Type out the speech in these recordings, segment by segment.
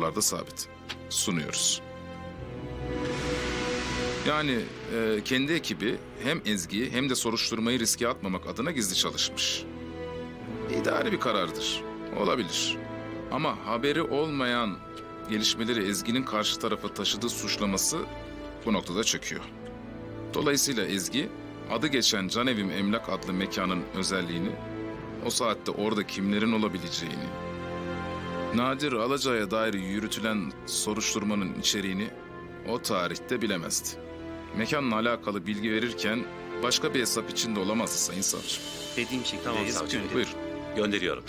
raporlarda sabit. Sunuyoruz. Yani e, kendi ekibi hem Ezgi'yi hem de soruşturmayı riske atmamak adına gizli çalışmış. İdari bir karardır. Olabilir. Ama haberi olmayan gelişmeleri Ezgi'nin karşı tarafa taşıdığı suçlaması bu noktada çöküyor. Dolayısıyla Ezgi, adı geçen Canevim Emlak adlı mekanın özelliğini, o saatte orada kimlerin olabileceğini, Nadir Alaca'ya dair yürütülen soruşturmanın içeriğini o tarihte bilemezdi. Mekanla alakalı bilgi verirken başka bir hesap içinde olamazdı Sayın Savcı. Dediğim şekilde Tamam, yazıp savcım. Buyur. Gönderiyorum.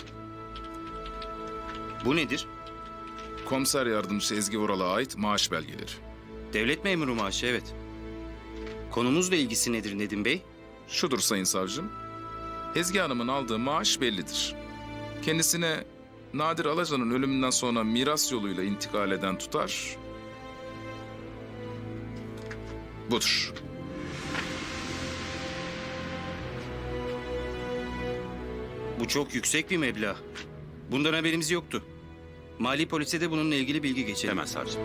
Bu nedir? Komiser yardımcısı Ezgi Voral'a ait maaş belgeleri. Devlet memuru maaşı evet. Konumuzla ilgisi nedir Nedim Bey? Şudur Sayın Savcım. Ezgi Hanım'ın aldığı maaş bellidir. Kendisine Nadir Alaca'nın ölümünden sonra miras yoluyla intikal eden tutar... Budur. Bu çok yüksek bir meblağ. Bundan haberimiz yoktu. Mali polise de bununla ilgili bilgi geçelim. Hemen savcım.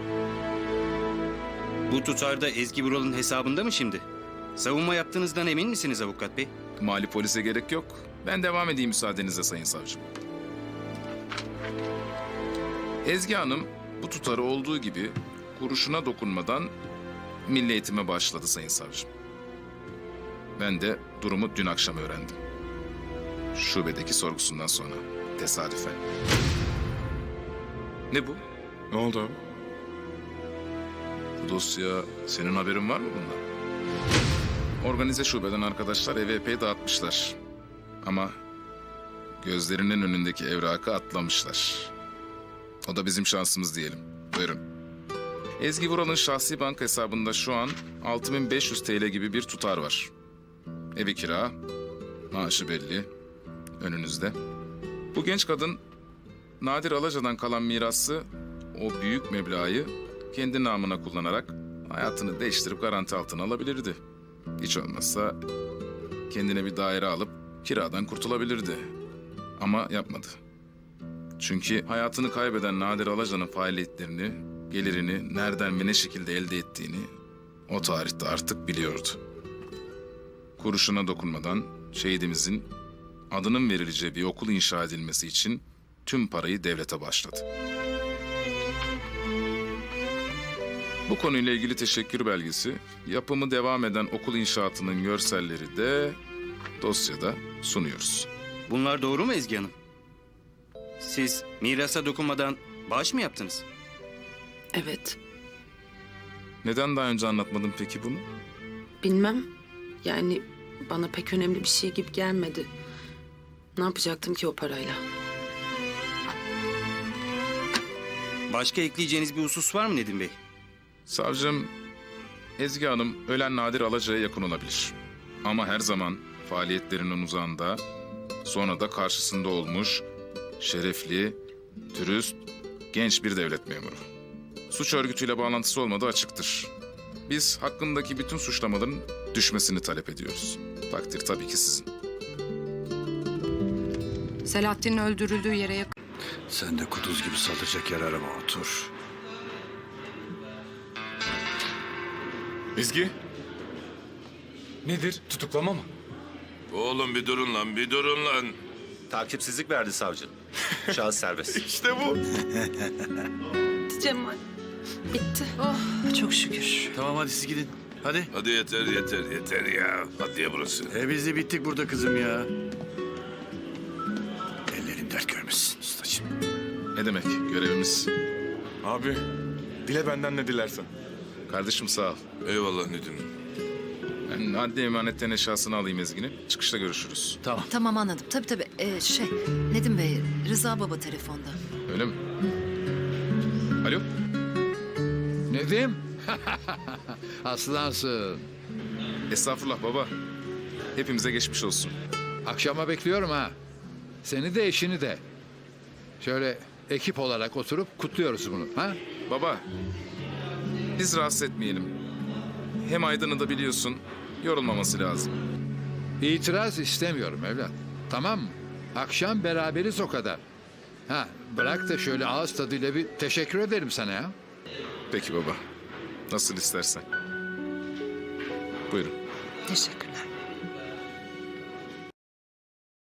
Bu tutarda Ezgi Vural'ın hesabında mı şimdi? Savunma yaptığınızdan emin misiniz avukat bey? Mali polise gerek yok. Ben devam edeyim müsaadenizle Sayın Savcım. Ezgi Hanım bu tutarı olduğu gibi kuruşuna dokunmadan milli eğitime başladı Sayın Savcım. Ben de durumu dün akşam öğrendim. Şubedeki sorgusundan sonra tesadüfen. Ne bu? Ne oldu abi? Bu dosya senin haberin var mı bundan? Organize şubeden arkadaşlar epey dağıtmışlar. Ama gözlerinin önündeki evrakı atlamışlar. O da bizim şansımız diyelim. Buyurun. Ezgi Vural'ın şahsi banka hesabında şu an 6500 TL gibi bir tutar var. Evi kira, maaşı belli, önünüzde. Bu genç kadın Nadir Alaca'dan kalan mirası o büyük meblağı kendi namına kullanarak hayatını değiştirip garanti altına alabilirdi. Hiç olmazsa kendine bir daire alıp kiradan kurtulabilirdi. Ama yapmadı. Çünkü hayatını kaybeden Nadir Alaca'nın faaliyetlerini, gelirini nereden ve ne şekilde elde ettiğini o tarihte artık biliyordu. Kuruşuna dokunmadan şehidimizin adının verileceği bir okul inşa edilmesi için tüm parayı devlete başladı. Bu konuyla ilgili teşekkür belgesi, yapımı devam eden okul inşaatının görselleri de dosyada sunuyoruz. Bunlar doğru mu Ezgi Hanım? Siz mirasa dokunmadan bağış mı yaptınız? Evet. Neden daha önce anlatmadın peki bunu? Bilmem. Yani bana pek önemli bir şey gibi gelmedi. Ne yapacaktım ki o parayla? Başka ekleyeceğiniz bir husus var mı Nedim Bey? Savcım, Ezgi Hanım ölen Nadir Alaca'ya yakın olabilir. Ama her zaman faaliyetlerinin uzağında, sonra da karşısında olmuş, şerefli, dürüst, genç bir devlet memuru. Suç örgütüyle bağlantısı olmadığı açıktır. Biz hakkındaki bütün suçlamaların düşmesini talep ediyoruz. Takdir tabii ki sizin. Selahattin'in öldürüldüğü yere yakın. Sen de kuduz gibi saldıracak yer arama otur. Ezgi? Nedir? Tutuklama mı? Oğlum bir durun lan, bir durun lan. Takipsizlik verdi savcı. Şahıs serbest. İşte bu. Bitti Cemal. Bitti. Çok şükür. Tamam hadi siz gidin. Hadi. Hadi yeter, yeter, yeter ya. Hadi burası. E biz de bittik burada kızım ya. Ellerin dert görmesin ustacığım. Ne demek görevimiz? Abi, dile benden ne dilersen. Kardeşim sağ ol. Eyvallah Nedim. Ben adli emanetten eşyasını alayım Ezgi'nin. Çıkışta görüşürüz. Tamam anladım. Tabii tabii. Ee, şey Nedim Bey, Rıza Baba telefonda. Öyle mi? Alo? Nedim? Aslansın. Estağfurullah baba. Hepimize geçmiş olsun. Akşama bekliyorum ha. Seni de eşini de. Şöyle ekip olarak oturup kutluyoruz bunu. Ha? Baba, biz rahatsız etmeyelim. Hem Aydın'ı da biliyorsun, yorulmaması lazım. İtiraz istemiyorum evlat. Tamam mı? Akşam beraberiz o kadar. Ha, bırak da şöyle ağız tadıyla bir teşekkür ederim sana ya. Peki baba. Nasıl istersen. Buyurun. Teşekkürler.